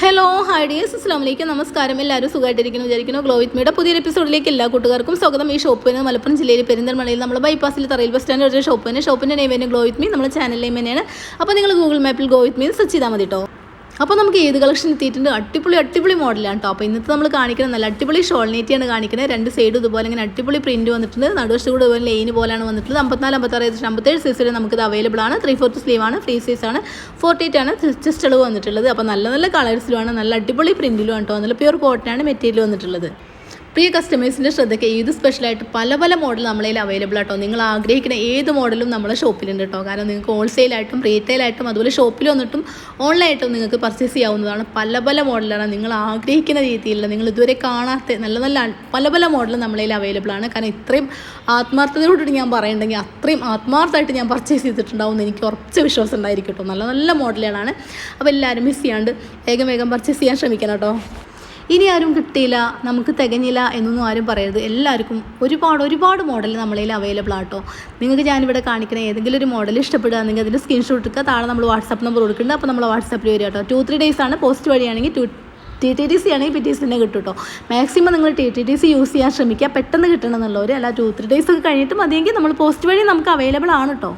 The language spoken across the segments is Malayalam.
ഹലോ ഹായ് ഡിയേഴ്സ് അസ്ലാമലേക്കും നമസ്കാരം എല്ലാവരും സുഖമായിട്ടിരിക്കുന്നു വിചാരിക്കുന്നു. ഗ്ലോ വിത്ത് മീയുടെ പുതിയൊരു എപ്പിസോഡിലേക്ക് എല്ലാ കൂട്ടുകാർക്കും സ്വാഗതം. ഈ ഷോപ്പിന് മലപ്പുറം ജില്ലയിൽ പെരിന്തൽമണയിൽ നമ്മൾ ബൈപ്പാസിൽ തറയിൽ ബസ് സ്റ്റാൻഡ് ഒരു ഷോപ്പിന് ഷോപ്പിന്റെ നെയിം തന്നെ ഗ്ലോ വിത്ത് മീ നമ്മുടെ ചാനൽ നെയിം അപ്പോൾ നിങ്ങൾ ഗൂഗിൾ മാപ്പിൽ ഗ്ലോ വിത്ത് മീ സെർച്ച് ചെയ്താൽ മതി കേട്ടോ അപ്പോൾ നമുക്ക് ഏത് കളക്ഷൻ എത്തിയിട്ടുണ്ട്? അടിപൊളി അടിപൊളി മോഡലാണ് കേട്ടോ അപ്പോൾ ഇന്നത്തെ നമ്മൾ കാണിക്കുന്നത് നല്ല അടിപൊളി ഷോൾനേറ്റിയാണ് കാണിക്കുന്നത്. രണ്ട് സൈഡും ഇതുപോലെ ഇങ്ങനെ അടിപൊളി പ്രിന്റ് വന്നിട്ടുണ്ട്. നടുവശത്ത് കൂടെ ഇതുപോലെ ലൈൻ പോലെയാണ് വന്നിട്ടുള്ളത്. അമ്പത്തിനാല് അമ്പത്താറ് അമ്പത്തേഴ് സൈസ് വരെ നമുക്ക് ഇത് അവൈലബിൾ ആണ്. ത്രീ ഫോർത്ത് സ്ലീവ് ആണ്. ഫ്രീ സൈസ് ആണ്. ഫോർട്ടി എയ്റ്റ് ആണ് ചെസ്റ്റ് അളവ് വന്നിട്ടുള്ളത്. അപ്പോൾ നല്ല നല്ല കളേഴ്സിലുമാണ് നല്ല അടിപൊളി പ്രിന്റിലും ആണ് കേട്ടോ നല്ല പ്യൂർ കോട്ടൺ ആണ് മെറ്റീരിയൽ വന്നിട്ടുള്ളത്. പ്രിയ കസ്റ്റമേഴ്സിന്റെ ശ്രദ്ധയ്ക്ക് ഏത് സ്പെഷ്യലായിട്ട് പല പല മോഡൽ നമ്മളതിൽ അവൈലബിൾ ആട്ടോ. നിങ്ങൾ ആഗ്രഹിക്കുന്ന ഏത് മോഡലും നമ്മളെ ഷോപ്പിലുണ്ട് കേട്ടോ കാരണം നിങ്ങൾക്ക് ഹോൾസെയിലായിട്ടും റീറ്റെയിലായിട്ടും അതുപോലെ ഷോപ്പിൽ വന്നിട്ടും ഓൺലൈനായിട്ടും നിങ്ങൾക്ക് പർച്ചേസ് ചെയ്യാവുന്നതാണ്. പല പല മോഡലാണ് നിങ്ങൾ ആഗ്രഹിക്കുന്ന രീതിയിലുള്ള നിങ്ങൾ ഇതുവരെ കാണാത്ത നല്ല നല്ല പല പല മോഡലും നമ്മളതിൽ അവൈലബിൾ ആണ്. കാരണം ഇത്രയും ആത്മാർത്ഥതയോടുകൂടി ഞാൻ പറയുന്നുണ്ടെങ്കിൽ അത്രയും ആത്മാർത്ഥമായിട്ട് ഞാൻ പർച്ചേസ് ചെയ്തിട്ടുണ്ടാവും എനിക്ക് ഉറച്ച വിശ്വാസം ഉണ്ടായിരിക്കും കേട്ടോ നല്ല നല്ല മോഡലുകളാണ് അപ്പോൾ എല്ലാവരും മിസ് ചെയ്യാണ്ട് വേഗം വേഗം പർച്ചേസ് ചെയ്യാൻ ശ്രമിക്കണം കേട്ടോ ഇനി ആരും കിട്ടിയില്ല നമുക്ക് തികഞ്ഞില്ല എന്നൊന്നും ആരും പറയരുത്. എല്ലാവർക്കും ഒരുപാട് ഒരുപാട് മോഡൽ നമ്മളതിൽ അവൈലബിൾ ആട്ടോ. നിങ്ങൾക്ക് ഞാനിവിടെ കാണിക്കുന്ന ഏതെങ്കിലും ഒരു മോഡൽ ഇഷ്ടപ്പെടുകയാണെങ്കിൽ അതിന്റെ സ്ക്രീൻഷോട്ട് എടുക്കുക. താഴെ നമ്മൾ വാട്സാപ്പ് നമ്പർ കൊടുക്കുന്നുണ്ട്. അപ്പോൾ നമ്മൾ വാട്സാപ്പിൽ വരിക കേട്ടോ. ടു ത്രീ ഡേയ്സ് ആണ്. പോസ്റ്റ് വഴിയാണെങ്കിൽ to T T T C ആണെങ്കിൽ പി ടി സി തന്നെ കിട്ടും കേട്ടോ. മാക്സിമം നിങ്ങൾ T T T C use ചെയ്യാൻ ശ്രമിക്കുക. പെട്ടെന്ന് കിട്ടണം എന്നുള്ളവർ അല്ല ടു ത്രീ ഡേയ്സ് ഒക്കെ കഴിഞ്ഞിട്ട് മതിയെങ്കിൽ നമ്മൾ പോസ്റ്റ് വഴി നമുക്ക് അവൈലബിൾ ആണ് കേട്ടോ.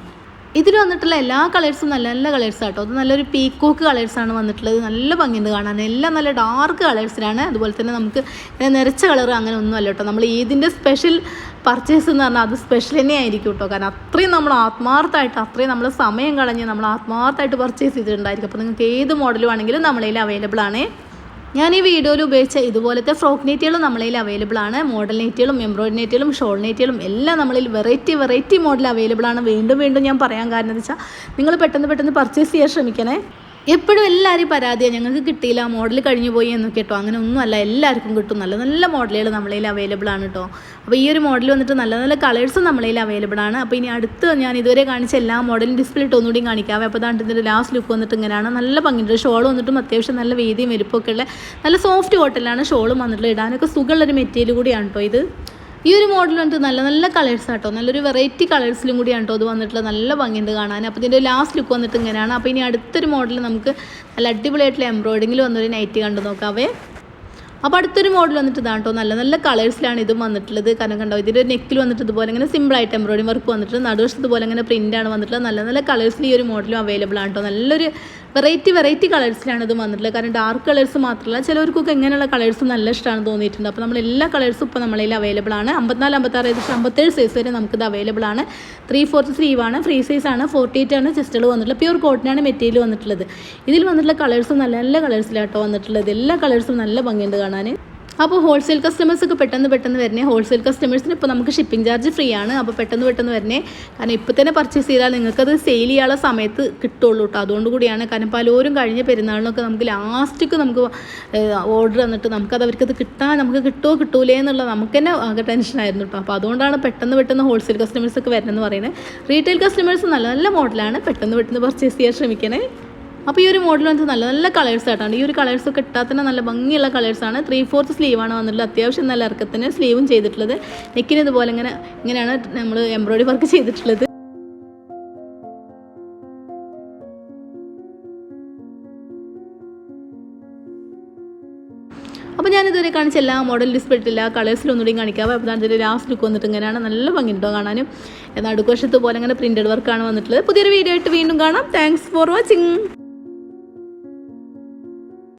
ഇതിൽ വന്നിട്ടുള്ള എല്ലാ കളേഴ്സും നല്ല നല്ല കളേഴ്സ് ആട്ടോ അത് നല്ലൊരു പീക്കോക്ക് കളേഴ്സാണ് വന്നിട്ടുള്ളത്. നല്ല ഭംഗിയുണ്ട് കാണാൻ. എല്ലാം നല്ല ഡാർക്ക് കളേഴ്സിലാണ് അതുപോലെ തന്നെ നമുക്ക് നിറച്ച കളർ അങ്ങനെ ഒന്നും അല്ല കേട്ടോ നമ്മൾ ഈദിന്റെ സ്പെഷ്യൽ പർച്ചേസ് എന്ന് പറഞ്ഞാൽ അത് സ്പെഷ്യൽ തന്നെ ആയിരിക്കും കേട്ടോ കാരണം അത്രയും നമ്മൾ ആത്മാർത്ഥമായിട്ട് അത്രയും നമ്മൾ സമയം കളഞ്ഞ് നമ്മൾ ആത്മാർത്ഥമായിട്ട് പർച്ചേസ് ചെയ്തിട്ടുണ്ടായിരിക്കും. അപ്പോൾ നിങ്ങൾക്ക് ഏത് മോഡൽ വേണമെങ്കിലും നമ്മളതിൽ അവൈലബിൾ ആണ്. ഞാൻ ഈ വീഡിയോയിൽ ഉപയോഗിച്ച ഇതുപോലത്തെ ഫ്രോക്ക് നെറ്റുകളും നമ്മളിൽ അവൈലബിൾ ആണ്. മോഡൽ നെറ്റുകളും എംബ്രോയിഡറി നെറ്റുകളും ഷോൾ നെറ്റുകളും എല്ലാം നമ്മളിൽ വെറൈറ്റി വെറൈറ്റി മോഡൽ അവൈലബിൾ ആണ്. വീണ്ടും വീണ്ടും ഞാൻ പറയാൻ കാരണം എന്ന് വെച്ചാൽ നിങ്ങൾ പെട്ടെന്ന് പെട്ടെന്ന് പർച്ചേസ് ചെയ്യാൻ ശ്രമിക്കണേ. എപ്പോഴും എല്ലാവരും പരാതിയാണ് ഞങ്ങൾക്ക് കിട്ടിയില്ല മോഡൽ കഴിഞ്ഞു പോയി എന്നൊക്കെ കേട്ടോ. അങ്ങനെ ഒന്നുമല്ല എല്ലാവർക്കും കിട്ടും. നല്ല നല്ല മോഡലുകൾ നമ്മളതിൽ അവൈലബിൾ ആണ് കേട്ടോ അപ്പോൾ ഈ ഒരു മോഡൽ വന്നിട്ട് നല്ല നല്ല കളേഴ്സും നമ്മളതിൽ അവൈലബിൾ ആണ്. അപ്പോൾ ഇനി അടുത്ത് ഞാൻ ഇതുവരെ കാണിച്ച എല്ലാ മോഡലും ഡിസ്പ്ലേ ഇട്ട് ഒന്നുകൂടി കാണിക്കാം. അപ്പോൾ അതാണ് ഇതിന്റെ ലാസ്റ്റ് ലുക്ക് വന്നിട്ട് ഇങ്ങനെയാണ്. നല്ല ഭംഗിയുണ്ട്. ഷോൾ വന്നിട്ടും അത്യാവശ്യം നല്ല വീതിയും വലുപ്പമൊക്കെ ഉള്ള നല്ല സോഫ്റ്റ് കോട്ടലാണ് ഷോളും വന്നിട്ടുള്ളത്. ഇടാനൊക്കെ സുഖമുള്ളൊരു മെറ്റീരിയൽ കൂടിയാണ് കേട്ടോ ഇത്. ഈ ഒരു മോഡൽ വന്നിട്ട് നല്ല നല്ല കളേഴ്സ് ആട്ടോ. നല്ലൊരു വെറൈറ്റി കളേഴ്സിലും കൂടിയാണ് കേട്ടോ അത് വന്നിട്ടുള്ള നല്ല ഭംഗിയുണ്ട് കാണാൻ. അപ്പോൾ ഇതിന്റെ ലാസ്റ്റ് ലുക്ക് വന്നിട്ട് ഇങ്ങനെയാണ്. അപ്പോൾ ഇനി അടുത്തൊരു മോഡൽ നമുക്ക് നല്ല അടിപൊളിയായിട്ടുള്ള എംബ്രോയിഡിങ്ങിൽ വന്നൊരു നൈറ്റ് കണ്ടു നോക്കാവേ. അപ്പോൾ അടുത്തൊരു മോഡൽ വന്നിട്ട് ഇതാണ് കേട്ടോ നല്ല നല്ല കളേഴ്സിലാണ് ഇതും വന്നിട്ടുള്ളത്. കാരണം കണ്ടോ ഇതിന്റെ നെക്കിൽ വന്നിട്ട് ഇതുപോലെ ഇങ്ങനെ സിമ്പിളായിട്ട് എംബ്രോയിഡറി വർക്ക് വന്നിട്ടുണ്ട് നടുവശത്ത് ഇതുപോലെ ഇങ്ങനെ പ്രിന്റാണ് വന്നിട്ടുള്ളത്. നല്ല നല്ല കളേഴ്സിൽ ഈ ഒരു മോഡലും അവൈലബിൾ ആണ് കേട്ടോ നല്ലൊരു വെറൈറ്റി വെറൈറ്റി കളേഴ്സിലാണ് ഇത് വന്നിട്ടുള്ളത്. കാരണം ഡാർക്ക് കളേഴ്സ് മാത്രമല്ല ചിലവർക്കൊക്കെ ഇങ്ങനെയുള്ള കളേഴ്സ് നല്ല ഇഷ്ടമാണ് തോന്നിയിട്ടുണ്ട്. അപ്പോൾ നമ്മൾ എല്ലാ കളേഴ്സും ഇപ്പോൾ നമ്മളിൽ അവൈലബിൾ ആണ്. അമ്പത്തിനാല് അമ്പത്താറ് ഏകദേശം അമ്പത്തേഴ് സൈസ് വരെ നമുക്കിത് അവൈലബിൾ ആണ്. ത്രീ ഫോർത്ത് ആണ് ഫ്രീ സൈസ് ആണ് ഫോർട്ടി എയ്റ്റ് ആണ് ചെസ്റ്റുകൾ വന്നിട്ടുള്ളത്. പ്യൂർ കോട്ടനാണ് മെറ്റീരിയൽ വന്നിട്ടുള്ളത്. ഇതിൽ വന്നിട്ടുള്ള കളേഴ്സും നല്ല നല്ല കളേഴ്സിലാട്ടോ വന്നിട്ടുള്ളത്. എല്ലാ കളേഴ്സും നല്ല ഭംഗിയുണ്ട് കാണാൻ. അപ്പോൾ ഹോൾസെയിൽ കസ്റ്റമേഴ്സ് ഒക്കെ പെട്ടെന്ന് പെട്ടെന്ന് വരണേ. ഹോൾസെയിൽ കസ്റ്റമേഴ്സിന് ഇപ്പോൾ നമുക്ക് ഷിപ്പിംഗ് ചാർജ് ഫ്രീ ആണ്. അപ്പോൾ പെട്ടെന്ന് പെട്ടെന്ന് വരണേ. കാരണം ഇപ്പോൾ തന്നെ പർച്ചേസ് ചെയ്താൽ നിങ്ങൾക്കത് സെയിൽ ചെയ്യാനുള്ള സമയത്ത് കിട്ടുള്ളൂ കേട്ടോ അതുകൊണ്ട് കൂടിയാണ് കാരണം പലരും കഴിഞ്ഞ പെരുന്നാളിനൊക്കെ നമുക്ക് ലാസ്റ്റിക്ക് നമുക്ക് ഓർഡർ തന്നിട്ട് നമുക്കത് അവർക്കത് കിട്ടാൻ നമുക്ക് കിട്ടുമോ കിട്ടൂലേ എന്നുള്ള നമുക്ക് തന്നെ ആകെ ടെൻഷനായിരുന്നു കേട്ടോ അപ്പോൾ അതുകൊണ്ടാണ് പെട്ടെന്ന് പെട്ടെന്ന് ഹോൾസെയിൽ കസ്റ്റമേഴ്സ് ഒക്കെ വരണമെന്ന് പറയുന്നത്. റീറ്റെയിൽ കസ്റ്റമേഴ്സ് നല്ല നല്ല മോഡലാണ് പെട്ടെന്ന് പെട്ടെന്ന് പർച്ചേസ് ചെയ്യാൻ ശ്രമിക്കണേ. അപ്പോൾ ഈ ഒരു മോഡൽ വന്നിട്ട് നല്ല നല്ല കളേഴ്സ് ആയിട്ടാണ്. ഈ ഒരു കളേഴ്സ് ഒക്കെ ഇട്ടാൽ തന്നെ നല്ല ഭംഗിയുള്ള കളേഴ്സാണ് ത്രീ ഫോർത്ത് സ്ലീവാണ് വന്നിട്ടുള്ളത്. അത്യാവശ്യം നല്ല ഇറക്കത്തിന് സ്ലീവും ചെയ്തിട്ടുള്ളത്. നെക്കിന് ഇതുപോലെ ഇങ്ങനെ ഇങ്ങനെയാണ് നമ്മൾ എംബ്രോയിഡറി വർക്ക് ചെയ്തിട്ടുള്ളത്. അപ്പോൾ ഞാൻ ഇതുവരെ കാണിച്ച എല്ലാ മോഡൽ ഡിസ്പ്ലേ എല്ലാ കളേഴ്സിലും ഒന്നുകൂടി കാണിക്കാം. അപ്പോൾ അതിന്റെ ലാസ്റ്റ് ലുക്ക് വന്നിട്ട് ഇങ്ങനെയാണ് നല്ല ഭംഗിയുണ്ടോ കാണാനും. എന്നാൽ അടുക്കുവശത്ത് പോലെ ഇങ്ങനെ പ്രിന്റഡ് വർക്കാണ് വന്നിട്ടുള്ളത്. പുതിയൊരു വീഡിയോ ആയിട്ട് വീണ്ടും കാണാം. Thanks for watching